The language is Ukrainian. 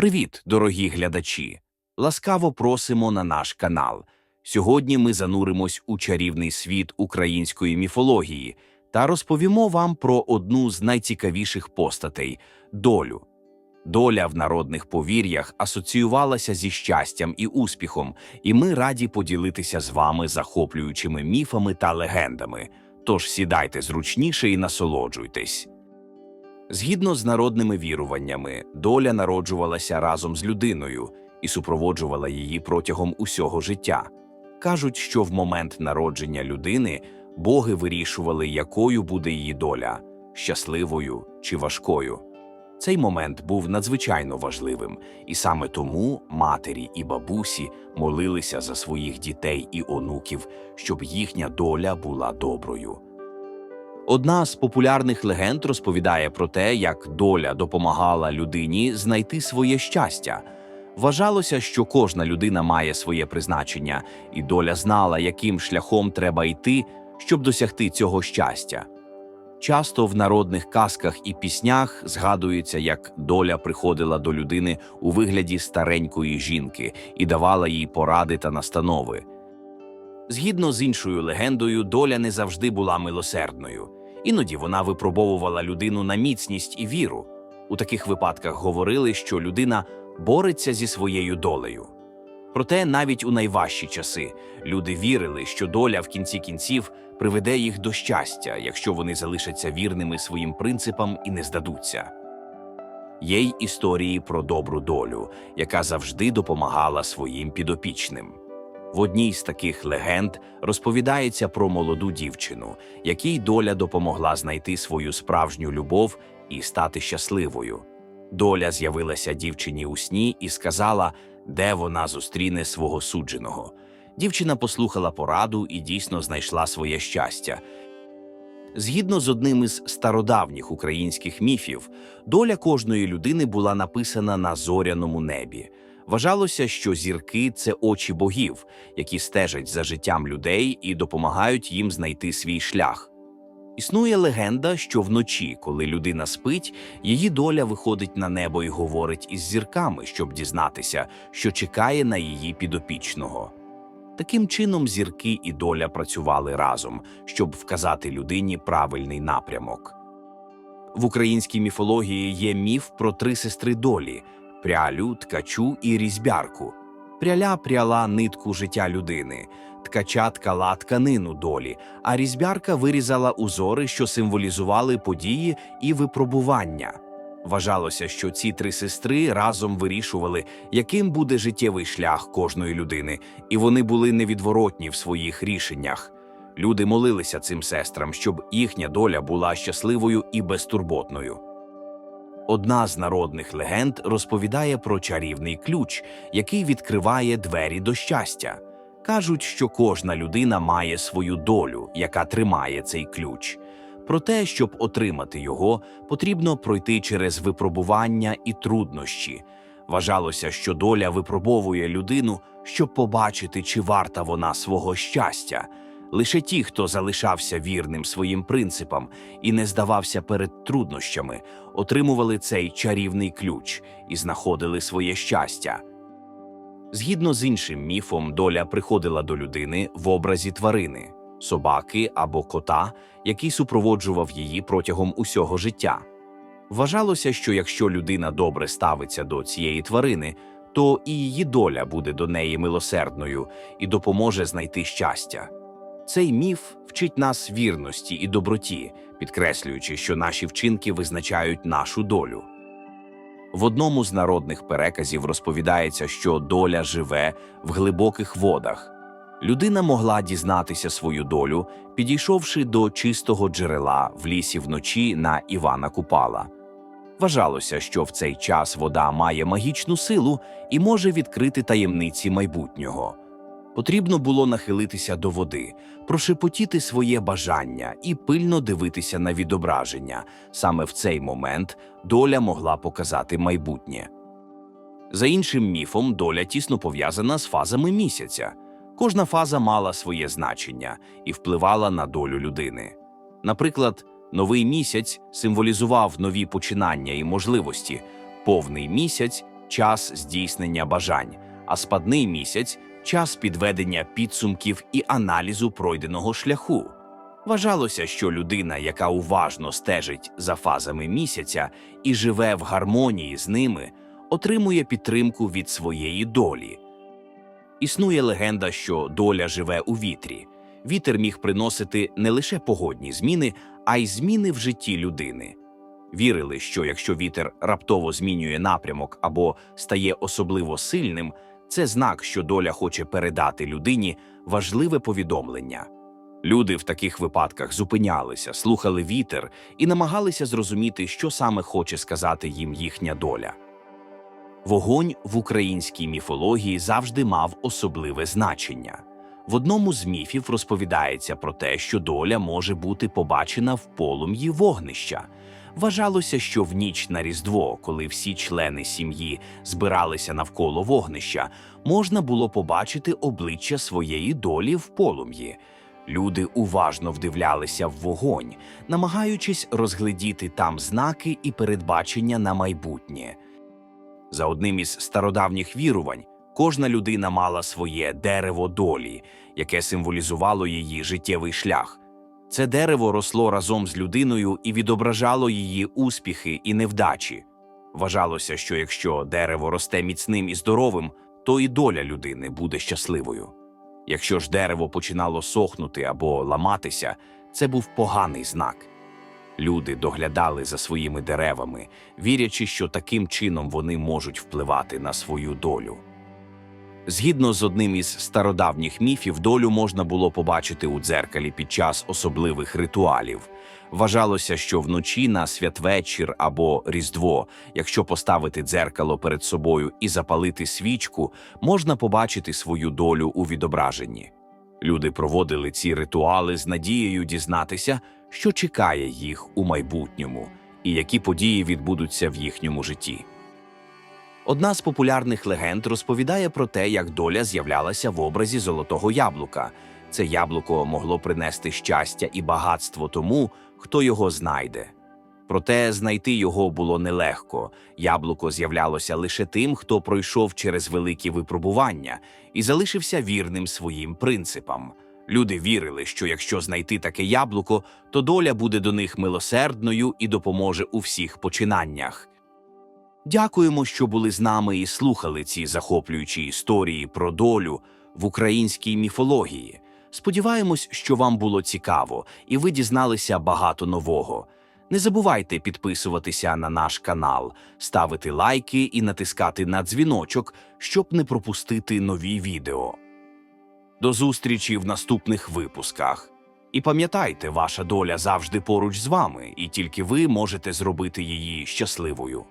Привіт, дорогі глядачі! Ласкаво просимо на наш канал. Сьогодні ми зануримось у чарівний світ української міфології та розповімо вам про одну з найцікавіших постатей долю. Доля в народних повір'ях асоціювалася зі щастям і успіхом, і ми раді поділитися з вами захоплюючими міфами та легендами. Тож сідайте зручніше і насолоджуйтесь. Згідно з народними віруваннями, доля народжувалася разом з людиною і супроводжувала її протягом усього життя. Кажуть, що в момент народження людини боги вирішували, якою буде її доля щасливою чи важкою. Цей момент був надзвичайно важливим, і саме тому матері і бабусі молилися за своїх дітей і онуків, щоб їхня доля була доброю. Одна з популярних легенд розповідає про те, як доля допомагала людині знайти своє щастя. Вважалося, що кожна людина має своє призначення, і доля знала, яким шляхом треба йти, щоб досягти цього щастя. Часто в народних казках і піснях згадується, як доля приходила до людини у вигляді старенької жінки і давала їй поради та настанови. Згідно з іншою легендою, доля не завжди була милосердною. Іноді вона випробовувала людину на міцність і віру. У таких випадках говорили, що людина бореться зі своєю долею. Проте навіть у найважчі часи люди вірили, що доля в кінці кінців приведе їх до щастя, якщо вони залишаться вірними своїм принципам і не здадуться. Є й історії про добру долю, яка завжди допомагала своїм підопічним. В одній з таких легенд розповідається про молоду дівчину, якій доля допомогла знайти свою справжню любов і стати щасливою. Доля з'явилася дівчині у сні і сказала, де вона зустріне свого судженого. Дівчина послухала пораду і дійсно знайшла своє щастя. Згідно з одним із стародавніх українських міфів, доля кожної людини була написана на зоряному небі. Вважалося, що зірки це очі богів, які стежать за життям людей і допомагають їм знайти свій шлях. Існує легенда, що вночі, коли людина спить, її доля виходить на небо і говорить із зірками, щоб дізнатися, що чекає на її підопічного. Таким чином, зірки і доля працювали разом, щоб вказати людині правильний напрямок. В українській міфології є міф про три сестри долі прялю, ткачу і різьбярку. Пряля пряла нитку життя людини, ткача ткала тканину долі, а різьбярка вирізала узори, що символізували події і випробування. Вважалося, що ці три сестри разом вирішували, яким буде життєвий шлях кожної людини, і вони були невідворотні в своїх рішеннях. Люди молилися цим сестрам, щоб їхня доля була щасливою і безтурботною. Одна з народних легенд розповідає про чарівний ключ, який відкриває двері до щастя. Кажуть, що кожна людина має свою долю, яка тримає цей ключ. Проте, щоб отримати його, потрібно пройти через випробування і труднощі. Вважалося, що доля випробовує людину, щоб побачити, чи варта вона свого щастя. Лише ті, хто залишався вірним своїм принципам і не здавався перед труднощами, отримували цей чарівний ключ і знаходили своє щастя. Згідно з іншим міфом, доля приходила до людини в образі тварини собаки або кота, який супроводжував її протягом усього життя. Вважалося, що якщо людина добре ставиться до цієї тварини, то і її доля буде до неї милосердною і допоможе знайти щастя. Цей міф вчить нас вірності і доброті, підкреслюючи, що наші вчинки визначають нашу долю. В одному з народних переказів розповідається, що доля живе в глибоких водах. Людина могла дізнатися свою долю, підійшовши до чистого джерела в лісі вночі на Івана Купала. Вважалося, що в цей час вода має магічну силу і може відкрити таємниці майбутнього. Потрібно було нахилитися до води, прошепотіти своє бажання і пильно дивитися на відображення. Саме в цей момент доля могла показати майбутнє. За іншим міфом, доля тісно пов'язана з фазами місяця. Кожна фаза мала своє значення і впливала на долю людини. Наприклад, новий місяць символізував нові починання і можливості, повний місяць час здійснення бажань, а спадний місяць час підведення підсумків і аналізу пройденого шляху. Вважалося, що людина, яка уважно стежить за фазами місяця і живе в гармонії з ними, отримує підтримку від своєї долі. Існує легенда, що доля живе у вітрі. Вітер міг приносити не лише погодні зміни, а й зміни в житті людини. Вірили, що якщо вітер раптово змінює напрямок або стає особливо сильним, це знак, що доля хоче передати людині важливе повідомлення. Люди в таких випадках зупинялися, слухали вітер і намагалися зрозуміти, що саме хоче сказати їм їхня доля. Вогонь в українській міфології завжди мав особливе значення. В одному з міфів розповідається про те, що доля може бути побачена в полум'ї вогнища. Вважалося, що в ніч на Різдво, коли всі члени сім'ї збиралися навколо вогнища, можна було побачити обличчя своєї долі в полум'ї. Люди уважно вдивлялися в вогонь, намагаючись розгледіти там знаки і передбачення на майбутнє. За одним із стародавніх вірувань, кожна людина мала своє дерево долі, яке символізувало її життєвий шлях. Це дерево росло разом з людиною і відображало її успіхи і невдачі. Вважалося, що якщо дерево росте міцним і здоровим, то і доля людини буде щасливою. Якщо ж дерево починало сохнути або ламатися, це був поганий знак. Люди доглядали за своїми деревами, вірячи, що таким чином вони можуть впливати на свою долю. Згідно з одним із стародавніх міфів, долю можна було побачити у дзеркалі під час особливих ритуалів. Вважалося, що вночі на святвечір або Різдво, якщо поставити дзеркало перед собою і запалити свічку, можна побачити свою долю у відображенні. Люди проводили ці ритуали з надією дізнатися, що чекає їх у майбутньому і які події відбудуться в їхньому житті. Одна з популярних легенд розповідає про те, як доля з'являлася в образі золотого яблука. Це яблуко могло принести щастя і багатство тому, хто його знайде. Проте знайти його було нелегко. Яблуко з'являлося лише тим, хто пройшов через великі випробування і залишився вірним своїм принципам. Люди вірили, що якщо знайти таке яблуко, то доля буде до них милосердною і допоможе у всіх починаннях. Дякуємо, що були з нами і слухали ці захоплюючі історії про долю в українській міфології. Сподіваємось, що вам було цікаво і ви дізналися багато нового. Не забувайте підписуватися на наш канал, ставити лайки і натискати на дзвіночок, щоб не пропустити нові відео. До зустрічі в наступних випусках. І пам'ятайте, ваша доля завжди поруч з вами, і тільки ви можете зробити її щасливою.